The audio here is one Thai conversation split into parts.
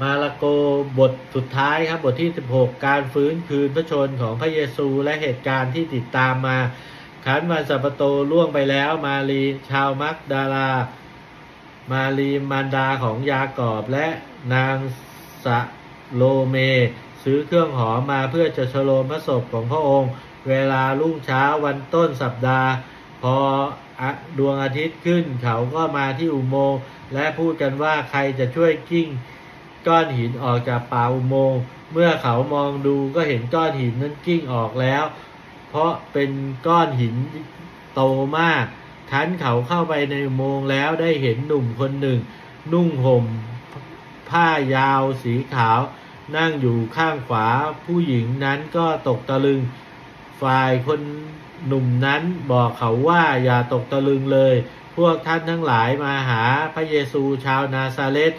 มาระโกบทสุดท้ายครับบทที่ 16 การฟื้นคืนพระชนของพระเยซูและเหตุการณ์ที่ติดตามมาขันวันสัปปะโตล่วงไปแล้ว มารีชาวมักดาลามารีมารดาของยากอบและนางสะโลเม ซื้อเครื่องหอมมาเพื่อจะฉโลมพระศพของพระองค์ เวลารุ่งเช้าวันต้นสัปดาห์ พออดวงอาทิตย์ขึ้นเขาก็มาที่อุโมงค์และพูดกันว่าใครจะช่วยกิ้ง ก้อนหินออกจากป่าอุโมงค์เมื่อเขามองดูก็เห็นก้อนหินนั้นกิ้งออกแล้ว เพราะเป็นก้อนหินโตมากทันเขาเข้าไปในอุโมงค์แล้วได้เห็นหนุ่มคนหนึ่ง นุ่งห่มผ้ายาวสีขาว นั่งอยู่ข้างขวาผู้หญิงนั้นก็ตกตะลึง ฝ่ายคนหนุ่มนั้นบอกเขาว่าอย่าตกตะลึงเลย พวกท่านทั้งหลายมาหาพระเยซูชาวนาซาเรต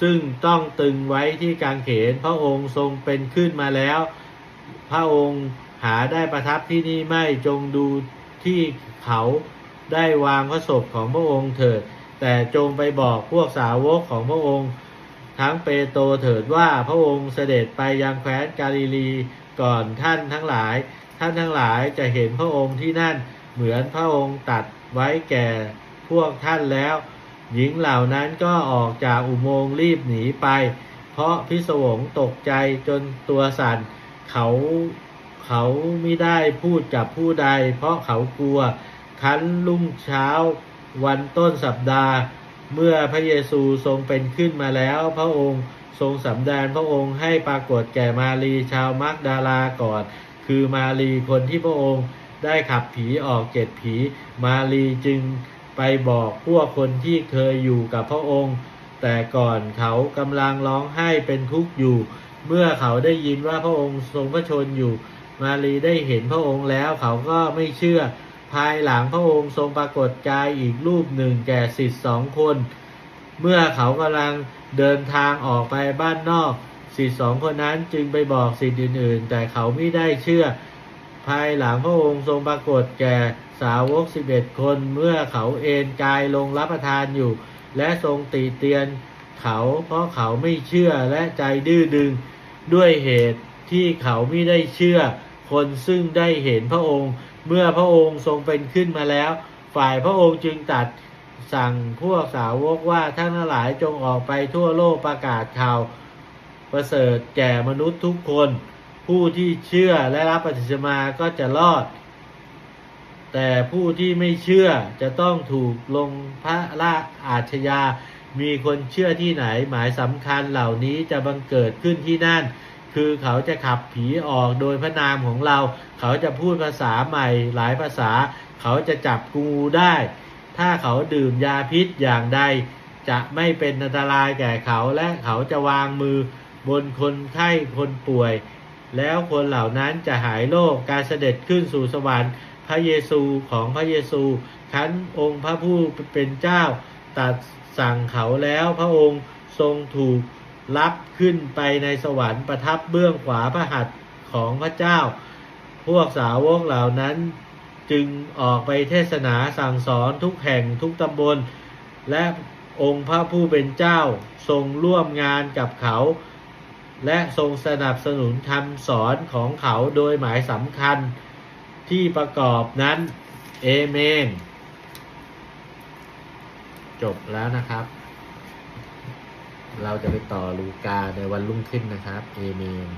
ซึ่งต้องตึงไว้ที่กางเขนพระองค์ทรงเป็นขึ้นมาแล้ว พระองค์หาได้ประทับที่นี่ไม่จงดูที่เขาได้วางพระศพของพระองค์เถิด แต่จงไปบอกพวกสาวกของพระองค์ ทั้งเปโตรเถิดว่าพระองค์เสด็จไปยังแคว้นกาลิลีก่อนท่านทั้งหลาย ท่านทั้งหลายจะเห็นพระองค์ที่นั่นเหมือนพระองค์ตัดไว้แก่พวกท่านแล้ว หญิงเหล่านั้นก็ออกจากอุโมงค์รีบหนีไป เพราะพิศวงตกใจจนตัวสั่นเขาเขาไม่ได้พูดกับผู้ใด เพราะเขากลัวคันรุ่งเช้าวันต้นสัปดาห์ เมื่อพระเยซูทรงเป็นขึ้นมาแล้ว พระองค์ทรงสำแดงพระองค์ให้ปรากฏแก่มารีชาวมักดาลาก่อน คือมารีคนที่พระองค์ได้ขับผีออกเจ็ดผี มารีจึง ไปบอกพวกคนที่เคยอยู่กับพระองค์ แต่ก่อนเขากำลังร้องไห้เป็นทุกข์อยู่ เมื่อเขาได้ยินว่าพระองค์ทรงพระชนอยู่ มารีได้เห็นพระองค์แล้วเขาก็ไม่เชื่อ ภายหลังพระองค์ทรงปรากฏกายอีกรูปหนึ่งแก่สิทธิ์สองคน เมื่อเขากำลังเดินทางออกไปบ้านนอกสิทธิ์สองคนนั้นจึงไปบอกสิทธิ์อื่นๆ แต่เขาไม่ได้เชื่อ ภายหลังพระองค์ทรงปรากฏแก่ สาวกสิบเอ็ดคนเมื่อเขาเอนกายลงรับประทานอยู่ และทรงตีเตียนเขาเพราะเขาไม่เชื่อและใจดื้อดึงด้วยเหตุที่เขาไม่ได้เชื่อ คนซึ่งได้เห็นพระองค์ เมื่อพระองค์ทรงเป็นขึ้นมาแล้ว ฝ่ายพระองค์จึงตัดสั่งพวกสาวกว่าท่านหลายจงออกไปทั่วโลกประกาศข่าวประเสริฐแก่มนุษย์ทุกคน ผู้ที่เชื่อและรับปฏิสมาก็จะรอด แต่ผู้ที่ไม่เชื่อจะต้องถูกลงพระราอาชญา มีคนเชื่อที่ไหนหมายสำคัญเหล่านี้จะบังเกิดขึ้นที่นั่น คือเขาจะขับผีออกโดยพระนามของเรา เขาจะพูดภาษาใหม่หลายภาษา เขาจะจับงูได้ ถ้าเขาดื่มยาพิษอย่างใด จะไม่เป็นอันตรายแก่เขาและเขาจะวางมือบนคนไข้คนป่วย แล้วคนเหล่านั้นจะหายโรคการเสด็จขึ้นสู่สวรรค์ พระเยซูของพระเยซูคันองค์พระผู้เป็นเจ้าตัดสั่งเขาแล้วพระองค์ทรงถูกรับขึ้นไปในสวรรค์ประทับเบื้องขวาพระหัตถ์ของพระเจ้า พวกสาวกเหล่านั้นจึงออกไปเทศนาสั่งสอนทุกแห่งทุกตำบล และองค์พระผู้เป็นเจ้าทรงร่วมงานกับเขา และทรงสนับสนุนคำสอนของเขาโดยหมายสำคัญ ที่ประกอบนั้น เอเมน จบแล้วนะครับ เราจะไปต่อลูกาในวันรุ่งขึ้นนะครับ เอเมน